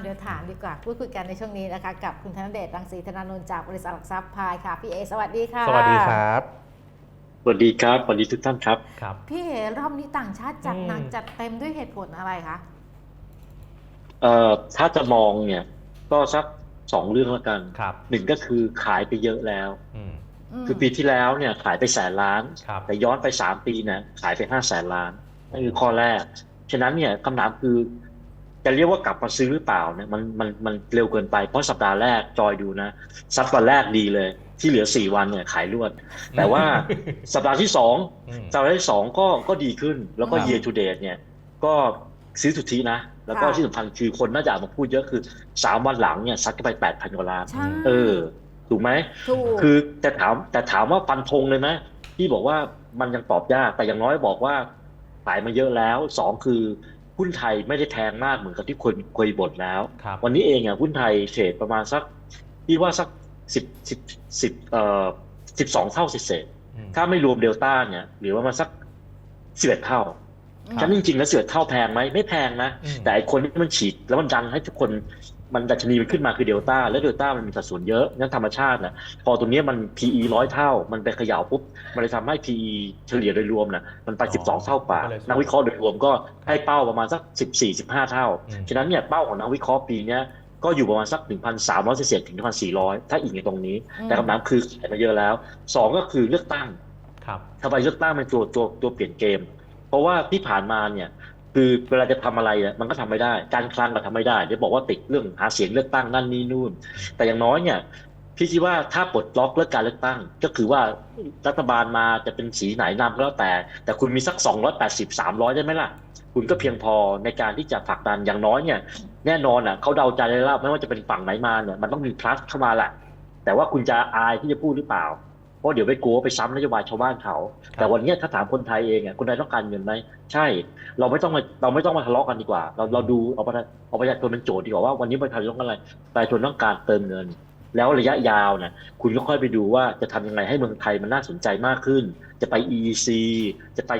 เดี๋ยวถามดีกว่าพูดคุยกันในช่วงนี้นะคะ กับคุณธนเดชรังสีธนานนท์จากบริษัทหลักทรัพย์พายค่ะ พี่เอสวัสดีค่ะสวัสดีครับสวัสดีครับสวัสดีทุกท่านครับครับ พี่เอรอบนี้ต่างชาติจัดหนักอืมจัดเต็มด้วยเหตุผลอะไรคะเอ่อถ้าจะมองเนี่ย ก็สักสองเรื่องแล้วกันครับหนึ่งก็คือขายไปเยอะแล้วอืมมคือปีที่แล้วเนี่ยขายไปแสนล้านครับแต่ย้อนไปสามปีเนี่ยขายไปห้าแสนล้านนั่นคือข้อแรก ฉะนั้นเนี่ยคำถามคือ จะเรียกว่ากลับมาซื้อหรือเปล่าเนี่ยมันมันมันเร็วเกินไป เพราะสัปดาห์แรกจอยดูนะซัดวันแรกดีเลย ที่เหลือสี่วันเนี่ยขายรวด แต่ว่าสัปดาห์ที่สองอืมสัปดาห์ที่สองก็ก็ดีขึ้น แล้วก็ครับ year to date เนี่ย ก็ซื้อสุทธินะ แล้วก็ที่สำคัญคือคนน่าจะออกมาพูดเยอะคือสามวันหลังเนี่ยซัดกันไปแปดพันกว่าล้านใช่เออ ถูกไหมถูกคือแต่ถามแต่ถามว่าฟันธงเลยไหมที่บอกว่ามันยังตอบยากแต่อย่างน้อยบอกว่าขายมาเยอะแล้วสองคือ หุ้นไทยไม่ได้แพงมากเหมือนกับที่คนเคยบ่นแล้วครับวันนี้เองอะหุ้นไทยเทรดประมาณสักพี่ว่าสักสิบสิบสิบเอ่อสิบสองเท่าเศษๆอืมถ้าไม่รวมเดลต้าเนี่ยหรือว่ามันสักสิบเอ็ดเท่าอืมฉะนันจริงๆแล้วสิบเอ็ดเท่าแพงไหมไม่แพงนะอืมแต่ไอคนที่มันฉีดแล้วมันดันให้ทุกคน มันดัชนีมันขึ้นมาคือเดลต้าแล้วเดลต้ามันมีสัดส่วนเยอะนั่นธรรมชาตินะพอตัวเนี้ยมัน PE ร้อยเท่า มันไปเขย่าปุ๊บ มันเลยทำให้ PE เฉลี่ยโดยรวมนะมันไปอ๋อ12 เท่ากว่าก็เลยสูงนักวิเคราะห์โดยรวมก็ให้เป้าประมาณสัก 14 15 เท่าอืมฉะนั้นเนี่ยเป้าของนักวิเคราะห์ปีเนี้ยก็อยู่ประมาณสัก 1,300เศษถึง 1,400 ถ้าอีกในตรงนี้ แต่คำถามคือขายมาเยอะแล้วสองก็คือเลือกตั้งครับทำไมเลือกตั้งเป็นตัวตัวตัวเปลี่ยนเกม เพราะว่าที่ผ่านมาเนี่ย คือเวลาจะทำอะไรเนี่ยมันก็ทำไม่ได้ การคลังก็ทำไม่ได้เดี๋ยวบอกว่าติดเรื่องหาเสียงเลือกตั้งนั่นนี่นู่น แต่อย่างน้อยเนี่ยพี่คิดว่าถ้าปลดล็อกเรื่องการเลือกตั้ง ก็คือว่ารัฐบาลมาจะเป็นสีไหนนำก็แล้วแต่ แต่คุณมีสัก 280 300 ได้ไหมล่ะ คุณก็เพียงพอในการที่จะผลักดันอย่างน้อยเนี่ยแน่นอนอะเขาเดาใจได้แล้วไม่ว่าจะเป็นฝั่งไหนมาเนี่ยมันต้องมี plus เข้ามาแหละแต่ว่าคุณจะอายที่จะพูดหรือเปล่า ราะเดี๋ยวไปกลัวไปซ้ำนโยบายชาวบ้านเขา แต่วันเนี้ยถ้าถามคนไทยเองอะคนไทยต้องการเงินไหมใช่ เราไม่ต้องมาเราไม่ต้องมาทะเลาะกันดีกว่า เราเราดูเอาประชาเอาประชาชนเป็นโจทย์ดีกว่าว่าวันนี้ประชาชนต้องการอะไรประชาชนต้องการเติมเงิน แล้วระยะยาวนะคุณก็ค่อยไปดูว่าจะทำยังไงให้เมืองไทยมันน่าสนใจมากขึ้น จะไป EEC จะไป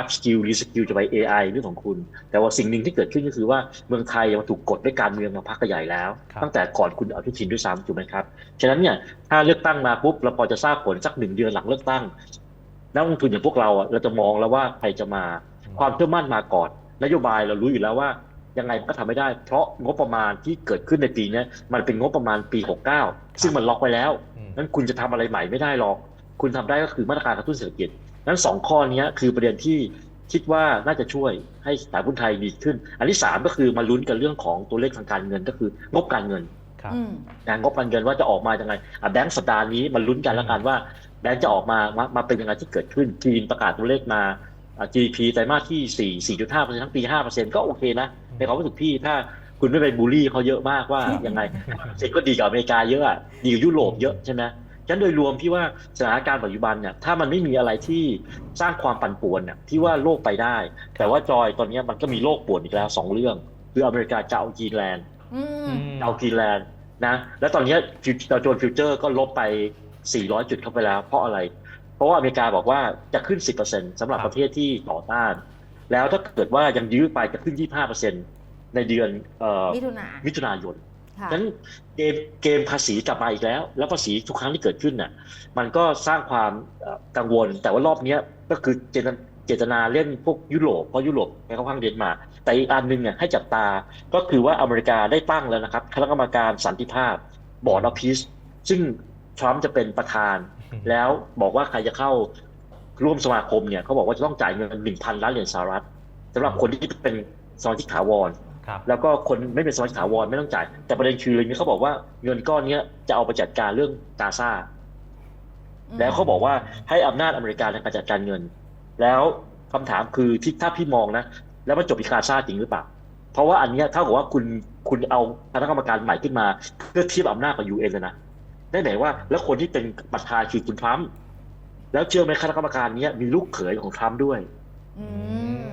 up skill re skill จะไป AI เรื่องของคุณ แต่ว่าสิ่งหนึ่งที่เกิดขึ้นก็คือว่าเมืองไทยมันถูกกดด้วยการเมืองมาพักใหญ่แล้วครับตั้งแต่ก่อนคุณอนุทินด้วยซ้ำถูกไหมครับฉะนั้นเนี่ยถ้าเลือกตั้งมาปุ๊บเราพอจะทราบผลสักหนึ่งเดือนหลังเลือกตั้งนักลงทุนอย่างพวกเราอะเราจะมองแล้วว่าใครจะมา ความเชื่อมั่นมาก่อนนโยบายเรารู้อยู่แล้วว่า ยังไงมันก็ทำไม่ได้ เพราะงบประมาณที่เกิดขึ้นในปีเนี้ยมันเป็นงบประมาณปี 69 ซึ่งมันล็อกไว้แล้วอืมนั้นคุณจะทำอะไรใหม่ไม่ได้หรอก คุณทำได้ก็คือมาตรการกระตุ้นเศรษฐกิจนั้นสองข้อเนี้ยคือประเด็นที่คิดว่าน่าจะช่วยให้ตลาดหุ้นไทยดีขึ้น อันที่สามก็คือมาลุ้นกันเรื่องของตัวเลขทางการเงินก็คืองบการเงินครับอืมนะงบการเงินว่าจะออกมายังไงอะแบงก์สัปดาห์นี้มันลุ้นกันแล้วกันว่าแบงก์จะออกมามามาเป็นยังไงที่เกิดขึ้นจีนประกาศตัวเลขมาอะ GDP ไตรมาสที่ 4 4.5%ทั้งปี 5%ก็โอเคนะในความรู้สึกพี่ถ้าคุณไม่ไปบูลลี่เขาเยอะมากว่ายังไงเซ็ก็ดีกับอเมริกาเยอะอะดีกับยุโรปเยอะใช่ไหมฉะนั้นโดยรวมพี่ว่าสถานการณ์ปัจจุบันเนี่ยถ้ามันไม่มีอะไรที่สร้างความปั่นป่วนเนี่ยที่ว่าโลกไปได้ แต่ว่าจอยตอนเนี้ยมันก็มีโลกป่วนอีกแล้วสองเรื่อง คืออเมริกาจะเอาจีนแลนด์อืมเอากรีนแลนด์นะ แล้วตอนนี้ฟิวดาวโจนส์ฟิวเจอร์ก็ลบไป 400 จุดเข้าไปแล้ว เพราะอะไร เพราะว่าอเมริกาบอกว่าจะขึ้น 10%สำหรับครับประเทศที่ต่อต้าน แล้วถ้าเกิดว่ายังยื้อไปจะขึ้น 25%ในเดือนเอ่อมิถุนามิถุนายนค่ะนั้นเกมเกมภาษีกลับมาอีกแล้ว แล้วภาษีทุกครั้งที่เกิดขึ้นน่ะมันก็สร้างความเอ่อกังวล แต่ว่ารอบเนี้ยก็คือเจตนาเจตนาเล่นพวกยุโรปเพราะยุโรปแค่ค่อนข้างเด่นมา แต่อีกอันหนึ่งเนี่ยให้จับตาก็คือว่าอเมริกาได้ตั้งแล้วนะครับ คณะกรรมการสันติภาพบอร์ดออฟพีซซึ่งทรัมป์จะเป็นประธาน แล้วบอกว่าใครจะเข้าร่วมสมาคมเนี่ยเขาบอกว่าจะต้องจ่ายเงินหนึ่งพันล้านเหรียญสหรัฐสำหรับคนที่เป็นสมาชิกถาวรครับแล้วก็คนไม่เป็นสมาชิกถาวรไม่ต้องจ่าย แต่ประเด็นคือเลยนี้เขาบอกว่าเงินก้อนเนี้ยจะเอาไปจัดการเรื่องกาซาแล้วเขาบอกว่าให้อำนาจอเมริกาในการจัดการเงิน แล้วคำถามคือที่ถ้าพี่มองนะ แล้วมันจบที่กาซาจริงหรือเปล่า เพราะว่าอันเนี้ยเท่ากับว่าคุณคุณเอาคณะกรรมการใหม่ขึ้นมา เพื่อเทียบอำนาจกับยูเอ็นเลยนะ ได้ไหนว่า แล้วคนที่เป็นประธานคือคุณทรัมป์แล้วเชื่อไหมคณะกรรมการเนี้ยมีลูกเขยของทรัมป์ด้วยอืม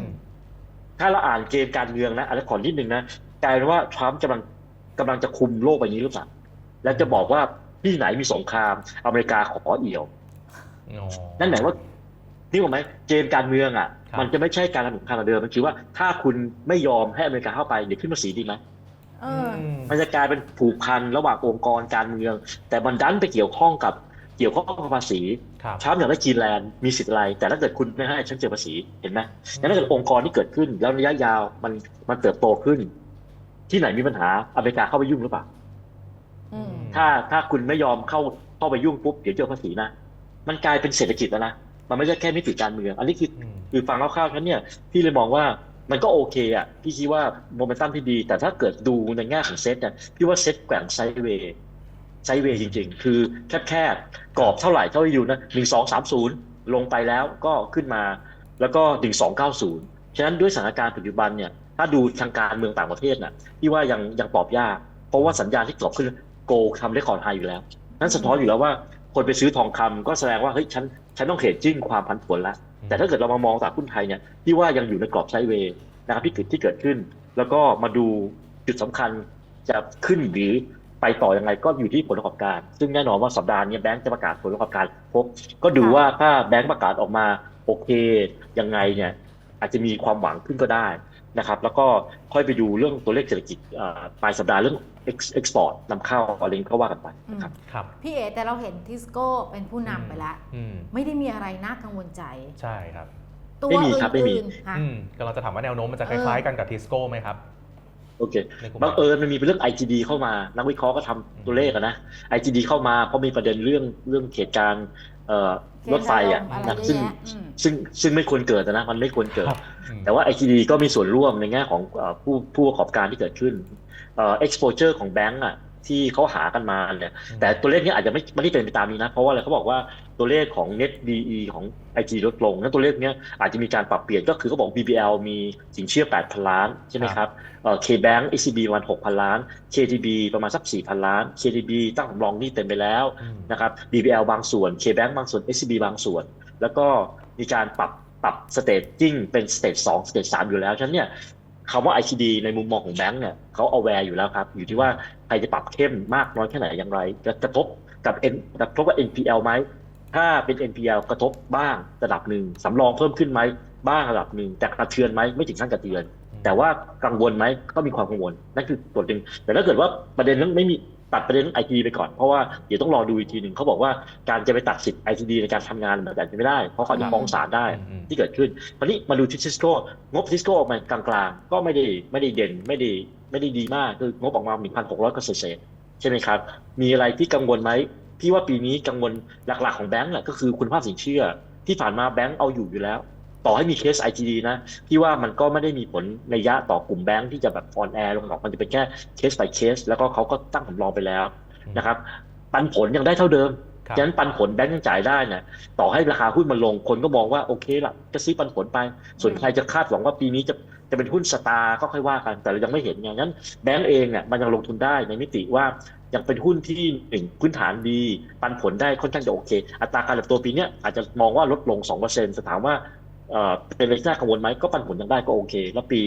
ถ้าเราอ่านเกมการเมืองนะอันนี้ขอนิดนึงนะกลายเป็นว่าทรัมป์กำลังกำลังจะคุมโลกใบนี้หรือเปล่าแล้วจะบอกว่าที่ไหนมีสงคราม อเมริกาขอเอี่ยวอ๋อนั่นหมายว่านี่หรอกไหมเกมการเมืองอะครับมันจะไม่ใช่การทำสงครามแบบเดิมมันคือว่าถ้าคุณไม่ยอมให้อเมริกาเข้าไปเดี๋ยวขึ้นภาษีดีไหม เออมมันจะกลายเป็นผูกพันระหว่างองค์กรการเมือง แต่มันดันไปเกี่ยวข้องกับเกี่ยวข้องกับภาษีครับ ทรัมป์อยากได้จีนแลนด์มีสิทธิ์อะไร แต่ถ้าเกิดคุณไม่ให้ฉันเสียภาษีเห็นไหมงั้นถ้าเกิดองค์กรที่เกิดขึ้น แล้วระยะยาวมันมันเติบโตขึ้น ที่ไหนมีปัญหาอเมริกาเข้าไปยุ่งหรือเปล่า อืม ถ้าถ้าคุณไม่ยอมเข้าเข้าไปยุ่งปุ๊บเดี๋ยวเจอภาษีนะ มันกลายเป็นเศรษฐกิจแล้วนะ มันไม่ใช่แค่มิติการเมือง อันนี้คืออืม คือฟังคร่าวๆนั้นเนี่ยพี่เลยมองว่า มันก็โอเคอะ พี่คิดว่าโมเมนตัมที่ดี แต่ถ้าเกิดดูในแง่ของเซตเนี่ยพี่ว่าเซตแกว่งไซด์เวย์ไซด์เวย์จริง ๆ คือแคบๆกรอบเท่าไหร่เท่าที่อยู่นะหนึ่งสองสามศูนย์ลงไปแล้วก็ขึ้นมา แล้วก็หนึ่งสองเก้าศูนย์ฉะนั้นด้วยสถานการณ์ปัจจุบันเนี่ย ถ้าดูทางการเมืองต่างประเทศน่ะพี่ว่ายังยังตอบยาก เพราะว่าสัญญาณที่กรอบขึ้นโกทำได้คอร์ดไฮอยู่แล้ว นั่นสะท้อนอยู่แล้วว่า คนไปซื้อทองคำก็แสดงว่าเฮ้ยฉันฉันต้องเขตจิ้งความผันผวนแล้วแต่ถ้าเกิดเรามามองตลาดหุ้นไทยเนี่ยพี่ว่ายังอยู่ในกรอบไซด์เวย์นะครับที่เกิดที่เกิดขึ้น แล้วก็มาดูจุดสำคัญจะขึ้นหรือไปต่อยังไงก็อยู่ที่ผลประกอบการ ซึ่งแน่นอนว่าสัปดาห์นี้แบงก์จะประกาศผลประกอบการพบก็ดูว่าถ้าแบงก์ประกาศออกมาโอเคยังไงเนี่ยอาจจะมีความหวังขึ้นก็ได้ นะครับแล้วก็ค่อยไปดูเรื่องตัวเลขเศรษฐกิจอ่าปลายสัปดาห์เรื่อง ex- export นำเข้าอะไรนี้ก็ว่ากันไปนะครับครับ พี่เอ๋แต่เราเห็นทิสโก้เป็นผู้นำไปแล้วอืมไม่ได้มีอะไรน่ากังวลใจ ใช่ครับตัวไม่มีอื่ครับไม่มีนๆค่ะอืมกำลังจะถามว่าแนวโน้มมันจะคเออล้ายๆกันกับทิสโก้ไหมครับโอเคในกลุ่มบังเอิญมันมีเรื่อง IGD เข้ามา นักวิเคราะห์ก็ทำตัวเลขอะนะ IGD เข้ามาเพราะมีประเด็นเรื่องเรื่องเหตุการณ์เอ่อ รถไฟอะเคนนะอารมณ์อะไรซึ่งเยอะแยะอืมซึ่งซึ่งไม่ควรเกิดนะมันไม่ควรเกิดครับอืมแต่ว่า IGD ก็มีส่วนร่วมในแง่ของเอ่อผู้ผู้ประกอบการที่เกิดขึ้นเอ่อ exposure ของแบงก์อะที่เขาหากันมาเนี่ยแต่ตัวเลขนี้อาจจะไม่ไม่ได้เป็นไปตามนี้นะ เพราะว่าอะไรเขาบอกว่า ตัวเลขของ net DE ของ IG ลดลงนั้นตัวเลขเนี้ยอาจจะมีการปรับเปลี่ยนก็คือเขาบอก BBL มีสินเชื่อ 8,000 ล้านใช่ไหมครับเอ่อ KBank ECB ประมาณ6,000 ล้าน KTB ประมาณสัก 4,000 ล้าน KTB ตั้งสำรองหนี้เต็มไปแล้วอืมนะครับ BBL บางส่วน KBank บางส่วน SCB บางส่วน แล้วก็มีการปรับปรับสเตจจิ้งเป็นสเตจ2สเตจ3อยู่แล้วฉะนั้นเนี่ยคำว่า ICD ในมุมมองของแบงก์เนี่ยเขา aware อยู่แล้วครับ อยู่ที่ว่าใครจะปรับเข้มมากน้อยแค่ไหนอย่างไร จะกระทบกับ N กระทบกับ NPL ไหม ถ้าเป็น NPL กระทบบ้างระดับหนึ่งสำรองเพิ่มขึ้นไหมบ้างระดับหนึ่งแต่กระเทือนไหมไม่ถึงขั้นกระเทือน แต่ว่ากังวลไหมก็มีความกังวลนั่นคือตัวหนึ่งแต่ถ้าเกิดว่าประเด็นนั้นไม่มีตัดประเด็นไอทีไปก่อนเพราะว่าเดี๋ยวต้องรอดูอีกทีหนึ่งเขาบอกว่าการจะไปตัดสิทธิ์ไอทีดีในการทำงานแบบนั้นไม่ได้ เพราะเขาจะฟ้องศาลได้อืมที่เกิดขึ้นตอนนี้มาดูที่ซิสโก้งบซิสโก้ออกมากลางๆ ก็ไม่ได้ไม่ได้เด่นไม่ได้ไม่ได้ดีมากคืองบออกมา1,600ก็เศษๆใช่ไหมครับ มีอะไรที่กังวลไหม พี่ว่าปีนี้กังวลหลักๆของแบงก์แหละก็คือคุณภาพสินเชื่อ ที่ผ่านมาแบงก์เอาอยู่อยู่แล้ว ต่อให้มีเคส IGD นะพี่ว่ามันก็ไม่ได้มีผลในยะต่อกลุ่มแบงค์ที่จะแบบออนแอร์ลงหรอกมันจะเป็นแค่เคส by เคส แล้วก็เขาก็ตั้งสำรองไปแล้วนะครับปันผลยังได้เท่าเดิมครับฉะนั้นปันผลแบงค์ยังจ่ายได้เนี่ยต่อให้ราคาหุ้นมันลงคนก็มองว่าโอเคละจะซื้อปันผลไป ส่วนอืมใครจะคาดหวังว่าปีนี้จะ จะเป็นหุ้นสตาร์ก็ค่อยว่ากัน แต่เรายังไม่เห็นไงงั้นแบงก์เองเนี่ยมันยังลงทุนได้ในมิติว่ายังเป็นหุ้นที่หนึ่งพื้นฐานดี ปันผลได้ค่อนข้างจะโอเค อัตราการเติบโตปีนี้อาจจะมองว่าลดลง2%แต่ถามว่าเออเป็นเรื่องน่ากังวลไหมก็ปันผลยังได้ก็โอเค แล้วปี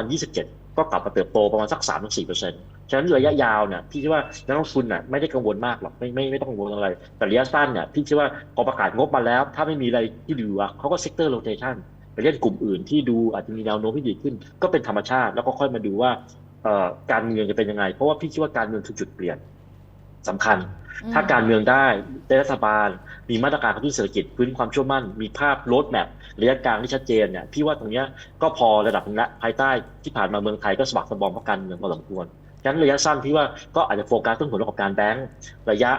2027 ก็กลับมาเติบโตประมาณสัก 3-4%ฉะนั้นระยะยาวเนี่ยพี่คิดว่านักลงทุนน่ะไม่ได้กังวลมากหรอกไม่ไม่ไม่ต้องกังวลอะไร แต่ระยะสั้นเนี่ยพี่คิดว่าพอประกาศงบมาแล้ว ถ้าไม่มีอะไรที่ดีอะเขาก็เซกเตอร์โรเ t ชัน เล่นกลุ่มอื่นที่ดูอาจจะมีแนวโน้มที่ดีขึ้น ก็เป็นธรรมชาติ แล้วก็ค่อยมาดูว่าเอ่อการเมืองจะเป็นยังไง เพราะว่าพี่คิดว่าการเมืองคือจุดเปลี่ยนสำคัญ ถ้าการเมืองได้ได้รัฐบาล มีมาตรการกระตุ้นเศรษฐกิจพื้นความเชื่อมั่น มีภาพโรดแมประยะกลางที่ชัดเจนเนี่ยพี่ว่าตรงเนี้ยก็พอระดับหนึงละภายใต้ที่ผ่านมาเมืองไทยก็สะบักสะบอมเพราะการเมืองพอสมควรฉะนั้นระยะสั้นพี่ว่าก็อาจจะโฟกัสเรื่องผลประกอบการแบงก์ระยะ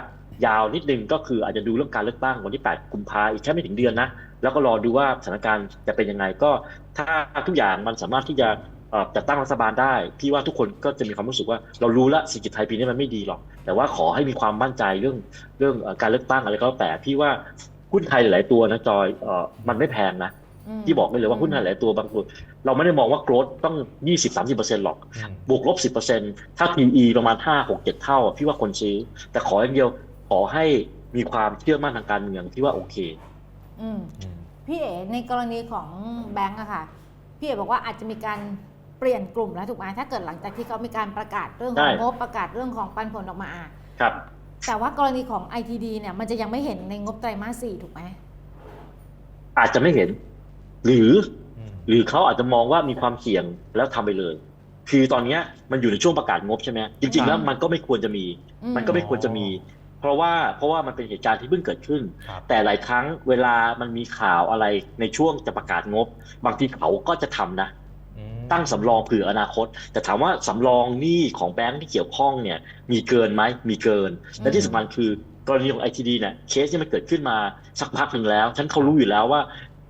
ยาวนิดนึงก็คืออาจจะดูเรื่องการเลือกตั้งวันที่ 8 กุมภาอีกแค่ไม่ถึงเดือนนะ แล้วก็รอดูว่าสถานการณ์จะเป็นยังไงก็ ถ้าทุกอย่างมันสามารถที่จะเอ่อจัดตั้งรัฐบาลได้ พี่ว่าทุกคนก็จะมีความรู้สึกว่าเรารู้ละเศรษฐกิจไทยปีนี้มันไม่ดีหรอก แต่ว่าขอให้มีความมั่นใจเรื่องเรื่องเอ่อการเลือกตั้งอะไรก็แล้วแต่พี่ว่าหุ้นไทยหลายๆตัวนะจอยเอ่อมันไม่แพงนะมที่บอกได้เลยว่าหุ้นไทยหลายตัวบางตัว เราไม่ได้มองว่าโกรดต้อง 20-30%หรอกอืมบวกลบ 10%ถ้า PE ประมาณ 5 6 7 เท่าอะพี่ว่าคนซื้อ แต่ขออย่างเดียว ขอให้มีความเชื่อมั่นทางการเมืองพี่ว่าโอเคอืมอืมพี่เอ๋ในกรณีของแบงก์อะค่ะ พี่เอ๋บอกว่าอาจจะมีการเปลี่ยนกลุ่มแล้วถูกไหมถ้าเกิดหลังจากที่เขามีการประกาศเรื่องของใช่งบประกาศเรื่องของปันผลออกมาอะครับ แต่ว่ากรณีของ ITD เนี่ยมันจะยังไม่เห็นในงบไตรมาสสี่ถูกไหมอาจจะไม่เห็น หรืออืมหรือเขาอาจจะมองว่ามีความเสี่ยงแล้วทำไปเลย คือตอนเนี้ยมันอยู่ในช่วงประกาศงบใช่ไหมจริง ๆ แล้วมันก็ไม่ควรจะมีอืมันก็ไม่ควรจะมี เพราะว่าเพราะว่ามันเป็นเหตุการณ์ที่เพิ่งเกิดขึ้นครับแต่หลายครั้งเวลามันมีข่าวอะไรในช่วงจะประกาศงบ บางทีเขาก็จะทำนะอืมตั้งสำรองเผื่ออนาคต แต่ถามว่าสำรองหนี้ของแบงค์ที่เกี่ยวข้องเนี่ย มีเกินไหมมีเกิน และที่สำคัญคือกรณีของ ITD เนี่ยเคสที่มันเกิดขึ้นมาสักพักหนึ่งแล้วฉันเขารู้อยู่แล้วว่า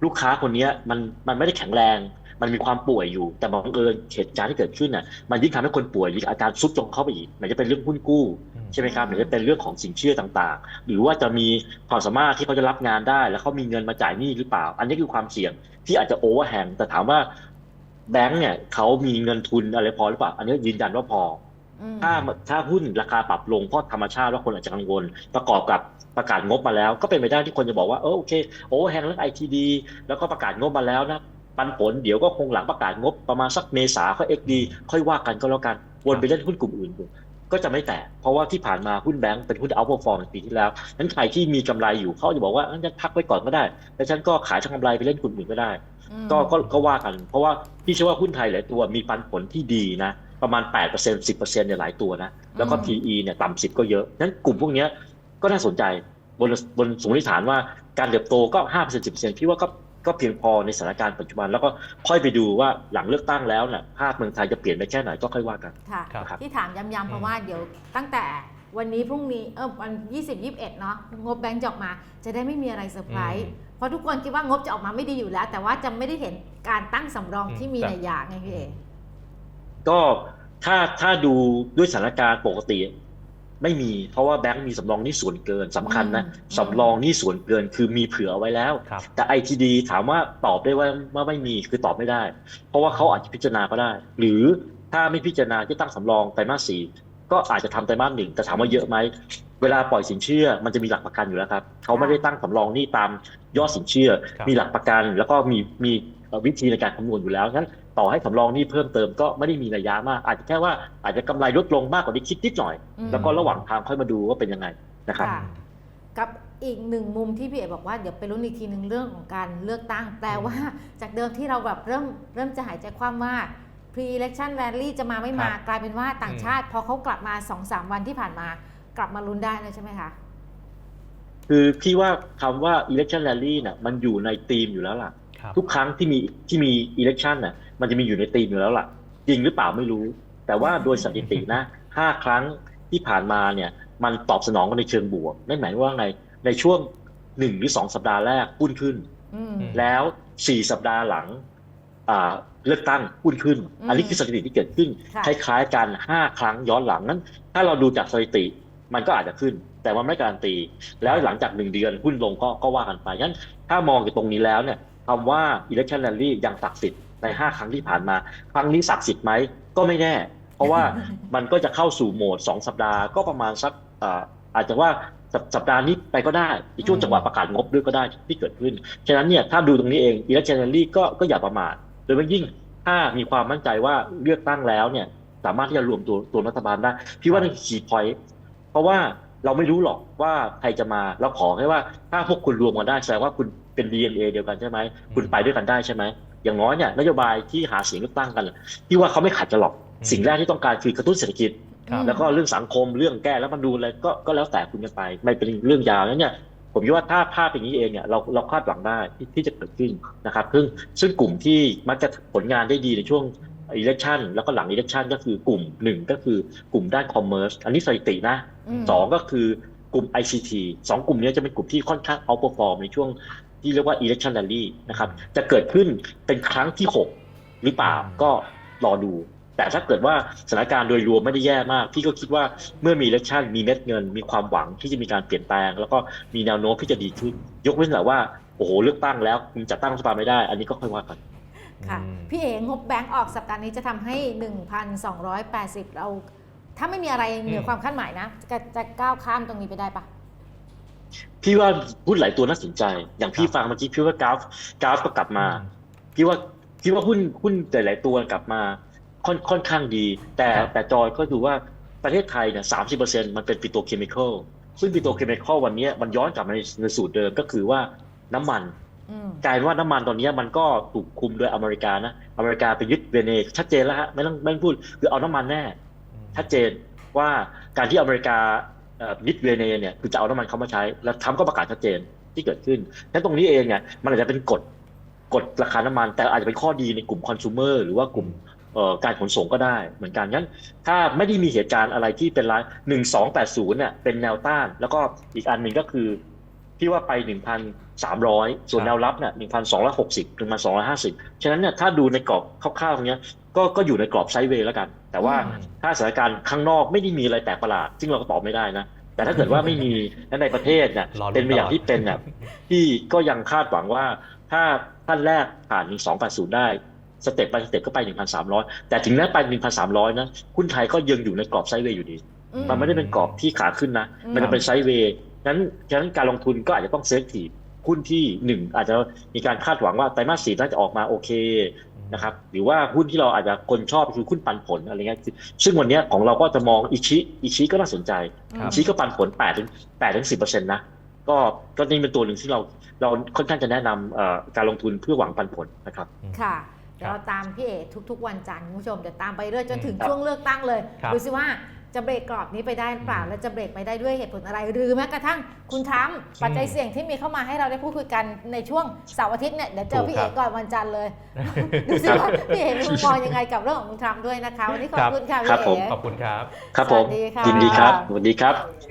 ลูกค้าคนเนี้ยมันมันไม่ได้แข็งแรง มันมีความป่วยอยู่ แต่บังเอิญเหตุการณ์ที่เกิดขึ้นน่ะมันยิ่งทำให้คนป่วยยิ่งอาการซุดลงเข้าไปอีกมันจะเป็นเรื่องหุ้นกู้อืมใช่ไหมครับหรือจะเป็นเรื่องของสินเชื่อต่างๆ หรือว่าจะมีความสามารถที่เขาจะรับงานได้ แล้วเขามีเงินมาจ่ายหนี้หรือเปล่า อันนี้คือความเสี่ยงที่อาจจะโอเวอร์แฮงแต่ถามว่าแบงก์เนี่ยเขามีเงินทุนอะไรพอหรือเปล่า อันนี้ยืนยันว่าพออืมถ้าถ้าหุ้นราคาปรับลงเพราะธรรมชาติว่าคนอาจจะกังวล ประกอบกับประกาศงบมาแล้ว ก็เป็นไปได้ที่คนจะบอกว่าเออโอเคโอเวอร์แฮงเรื่อง ITD แล้วก็ประกาศงบมาแล้วนะ ปันผลเดี๋ยวก็คงหลังประกาศงบประมาณสักเมษาก็ XD ค่อยว่ากันก็แล้วกันวนไปเล่นหุ้นกลุ่มอื่นดูก็จะไม่แตะเพราะว่าที่ผ่านมาหุ้นแบงก์เป็นหุ้นเอาท์ r อ r m ในปีที่แล้วนั้นใครที่มีกำไรอยู่เขาจะบอกว่างั้นพักไว้ก่อนก็ได้แล้วฉันก็ขายทางกำไรไปเล่นกลุ่มอื่นก็ได้อืมก็ก็ก็ว่ากัน เพราะว่าพี่เชื่อว่าหุ้นไทยหลายตัวมีปันผลที่ดีนะประมาณ 8% 10%เนี่ยหลายตัวนะแล้วก็ PE เนี่ยต่ำ10ก็เยอะนั้นกลุ่มพวกเนี้ยก็น่าสนใจบนบนสมมติฐานว่าการเติบโตก็5% 10%พี่ว่าก็ ก็เพียงพอในสถานการณ์ปัจจุบัน แล้วก็ค่อยไปดูว่าหลังเลือกตั้งแล้วเนี่ยภาพเมืองไทยจะเปลี่ยนไปแค่ไหนก็ค่อยว่ากันค่ะครับที่ถามย้ำๆเพราะว่าเดี๋ยวตั้งแต่วันนี้พรุ่งนี้เออวัน20 21เนาะงบแบงก์จะออกมา จะได้ไม่มีอะไรเซอร์ไพรส์อืมเพราะทุกคนคิดว่างบจะออกมาไม่ดีอยู่แล้ว แต่ว่าจะไม่ได้เห็นการตั้งสำรองอืมที่มีแต่นัยยะไงพี่เอก็ถ้าถ้าดูด้วยสถานการณ์ปกติ ไม่มีเพราะว่าแบงก์มีสำรองหนี้ส่วนเกินสำคัญนะอืมสำรองหนี้ส่วนเกินคือมีเผื่อเอาไว้แล้วครับแต่ ITD ถามว่าตอบได้ว่าว่าไม่มีคือตอบไม่ได้ เพราะว่าเขาอาจจะพิจารณาก็ได้ หรือถ้าไม่พิจารณาที่ตั้งสำรองไตรมาสสี่ก็อาจจะทำไตรมาสหนึ่งแต่ถามว่าเยอะไหมเวลาปล่อยสินเชื่อมันจะมีหลักประกันอยู่แล้วครับเขาไม่ได้ตั้งสำรองหนี่ตามยอดสินเชื่อครับมีหลักประกันแล้วก็มีมีเอ่อวิธีในการคำนวณอยู่แล้วงั้น ต่อให้สำรองหนี่เพิ่มเติมก็ไม่ได้มีระยะมาก อาจจะแค่ว่าอาจจะกำไรลดลงมากกว่าที่คิดนิดหน่อยอืมแล้วก็ระหว่างทางค่อยมาดูว่าเป็นยังไงนะครับค่ะกับอีกหนึ่งมุมที่พี่เอกบอกว่าเดี๋ยวไปลุ้นอีกทีหนึ่งเรื่องของการเลือกตั้งแปลว่าจากเดิมที่เราแบบเริ่มเริ่มจะหายใจความว่า pre election rally จะมาไม่มาครับกลายเป็นว่าต่างชาติ พอเขากลับมา2-3วันที่ผ่านมากลับมาลุ้นได้เลยใช่ไหมคะคือพี่ว่าคำว่า election rally น่ะมันอยู่ในธีมอยู่แล้วล่ะครับ ทุกครั้งที่มีที่มี election น่ะมันจะมีอยู่ในธีมอยู่แล้วล่ะ จริงหรือเปล่าไม่รู้ แต่ว่าโดยสถิตินะห้าครั้งที่ผ่านมาเนี่ย มันตอบสนองกันในเชิงบวกนั่นหมายว่าไงในช่วงหนึ่งหรือสองสัปดาห์แรกหุ้นขึ้นอืมอืมแล้วสี่สัปดาห์หลังอ่าเลือกตั้งหุ้นขึ้นอืมอันนี้คือสถิติที่เกิดขึ้นค่ะคล้ายๆกันห้าครั้งย้อนหลังนั้น ถ้าเราดูจากสถิติมันก็อาจจะขึ้น แต่มันไม่การันตี แล้วหลังจากหนึ่งเดือนหุ้นลงก็ก็ว่ากันไปงั้นถ้ามองจากตรงนี้แล้วเนี่ย คำว่า election rally ยังศักดิ์สิทธิ์ใน 5 ครั้งที่ผ่านมา ครั้งนี้ศักดิ์สิทธิ์ไหมก็ไม่แน่ เพราะว่ามันก็จะเข้าสู่โหมด 2 สัปดาห์ก็ประมาณสักอ่าอาจจะว่าสัปสัปดาห์นี้ไปก็ได้ในช่วงอืมจังหวะประกาศงบด้วยก็ได้ที่เกิดขึ้น ฉะนั้นเนี่ยถ้าดูตรงนี้เอง election rally ก็ก็อย่าประมาทโดยเฉพาะยิ่งถ้ามีความมั่นใจว่าเลือกตั้งแล้วเนี่ยสามารถที่จะรวมตัวตัวรัฐบาลได้พี่ว่านั่นคือ key point เพราะว่าเราไม่รู้หรอกว่าใครจะมาเราขอแค่ว่าถ้าพวกคุณรวมกันได้แสดงว่าคุณ เป็น DNA เดียวกันใช่ไหมคุณไปด้วยกันได้ใช่ไหมอย่างน้อยเนี่ยนโยบายที่หาเสียงเลือกตั้งกันพี่ว่าเขาไม่ขัดกันหรอกอืมสิ่งแรกที่ต้องการคือกระตุ้นเศรษฐกิจครับแล้วก็เรื่องสังคมเรื่องแก้แล้วมันดูอะไรก็ก็แล้วแต่คุณกันไป ไม่เป็นเรื่องยาวนั้นเนี่ยผมคิดว่าถ้าภาพอย่างนี้เองเนี่ยเราเราคาดหวังได้ที่ที่จะเกิดขึ้นนะครับซึ่งซึ่งกลุ่มที่มักจะผลงานได้ดีในช่วง election แล้วก็หลัง election ก็คือกลุ่มหนึ่งก็คือกลุ่มด้าน commerce อันนี้สถิตินะมสองก็คือกลุ่ม ICT สองกลุ่มนี้จะเป็นกลุ่มที่ค่อนข้าง outperform ในช่วง ที่เรียกว่า election rally นะครับ จะเกิดขึ้นเป็นครั้งที่ 6 หรือเปล่าอืมก็รอดู แต่ถ้าเกิดว่าสถานการณ์โดยรวมไม่ได้แย่มาก พี่ก็คิดว่าเมื่อมี election มีเม็ดเงิน มีความหวังที่จะมีการเปลี่ยนแปลง แล้วก็มีแนวโน้มที่จะดีขึ้น ยกเว้นแต่ว่า โอ้โห เลือกตั้งแล้วคุณจะตั้งรัฐบาลไม่ได้ อันนี้ก็ค่อยว่ากันค่ะอืมพี่เองบแบงก์ออกสัปดาห์นี้จะทำให้ 1,280 เราถ้าไม่มีอะไรเหนือมความคาดหมายนะ จะจะก้าวข้ามตรงนี้ไปได้ปะ พี่ว่าหุ้นหลายตัวน่าสนใจ อย่างพี่ครับฟังเมื่อกี้พี่ว่ากราฟกราฟก็กลับมาอืมพี่ว่าพี่ว่าหุ้นหุ้นหลาย ๆ ตัวกลับมาค่อนค่อนข้างดี แต่ครับแต่จอยก็ดูว่าประเทศไทยเนี่ยสามสิบเปอร์เซ็นมันเป็นปิโตรเคมีคอลซึ่งปิโตรเคมีคอลวันเนี้ยมันย้อนกลับมาในในสูตรเดิมก็คือว่าน้ำมันอืมกลายเป็นว่าน้ำมันตอนนี้มันก็ถูกคุมโดยอเมริกานะอเมริกาไปยึดเวเนซุชัดเจนแล้วฮะไม่ต้องไม่ต้องพูดคือเอาน้ำมันแน่ชัดเจนว่าการที่อเมริกา เอ่อยึดเวเนเนี่ยคือจะเอาน้ำมันเขามาใช้ แล้วทรัมป์ก็ประกาศชัดเจนที่เกิดขึ้นฉะนั้นตรงนี้เองเนี่ยมันอาจจะเป็นกฎกฎราคาน้ำมัน แต่อาจจะเป็นข้อดีในกลุ่มคอน sumer หรือว่ากลุ่มการขนส่งก็ได้เหมือนกันงั้น ถ้าไม่ได้มีเหตุการณ์อะไรที่เป็นร้ายหนึ่งสองแปดศูนย์เนี่ยเป็นแนวต้าน แล้วก็อีกอันหนึ่งก็คือที่ว่าไปหนึ่งพันสามร้อยส่วนแนวรับเนี่ยหนึ่งพันสองร้อยหกสิบถึงพันสองร้อยห้าสิบฉะนั้นเนี่ยถ้าดูในกรอบคร่าวๆตรงเนี้ยก็ก็อยู่ในกรอบไซด์เวย์แล้วกัน แต่ว่าอืมถ้าสถานการณ์ข้างนอกไม่ได้มีอะไรแปลกประหลาด ซึ่งเราก็ตอบไม่ได้นะ แต่ถ้าเกิดว่าไม่มีและในประเทศเนี่ยรอลุ้นเป็นไปอย่างตลอดที่เป็นเนี่ยที่ก็ยังคาดหวังว่าถ้าท่านแรกผ่าน1280ได้สเต็ปไปสเต็ปก็ไป 1,300 แต่ถึงแม้ไป 1,300 นะหุ้นไทยก็ยังอยู่ในกรอบไซด์เวย์อยู่ดีอืมมันไม่ได้เป็นกรอบที่ขาขึ้นนะอืมมันจะเป็นไซด์เวย์นั้นฉะนั้นการลงทุนก็อาจจะต้องเซฟทีหุ้นที่หนึ่งอาจจะมีการคาดหวังว่าไตรมาสสี่น่าจะออกมาโอเค นะครับหรือว่าหุ้นที่เราอาจจะคนชอบคือหุ้นปันผลอะไรเงี้ยซึ่งวันเนี้ยของเราก็จะมองอิชิอิชิก็น่าสนใจครับอิชิก็ปันผล8ถึง8ถึง10เปอร์เซ็นต์นะก็ก็นี่เป็นตัวหนึ่งที่เราเราค่อนข้างจะแนะนำเอ่อการลงทุนเพื่อหวังปันผลนะครับค่ะเดี๋ยวครับเราตามพี่เอทุกๆ วันจันทร์คุณผู้ชมเดี๋ยวตามไปเรื่อยจนถึงครับช่วงเลือกตั้งเลยครับดูสิว่า จะเบรกกรอบนี้ไปได้หรือเปล่าอืมและจะเบรกไปได้ด้วยเหตุผลอะไร หรือแม้กระทั่งคุณทรัมป์ปัจจัยอืมเสี่ยงที่มีเข้ามาให้เราได้พูดคุยกันในช่วงเสาร์อาทิตย์เนี่ยเดี๋ยวเจอถูกพี่คเอรับก่อนวันจันทร์เลยดูสิว่าพี่เอมีมุมมองยังไงกับเรื่องของคุณทรัมป์ด้วยนะคะ วันนี้ขอบคุณค่ะครับพี่ผมเอขอบคุณครับ ครับผมสวัสดีค่ะยินดีครับสวัสดีครับ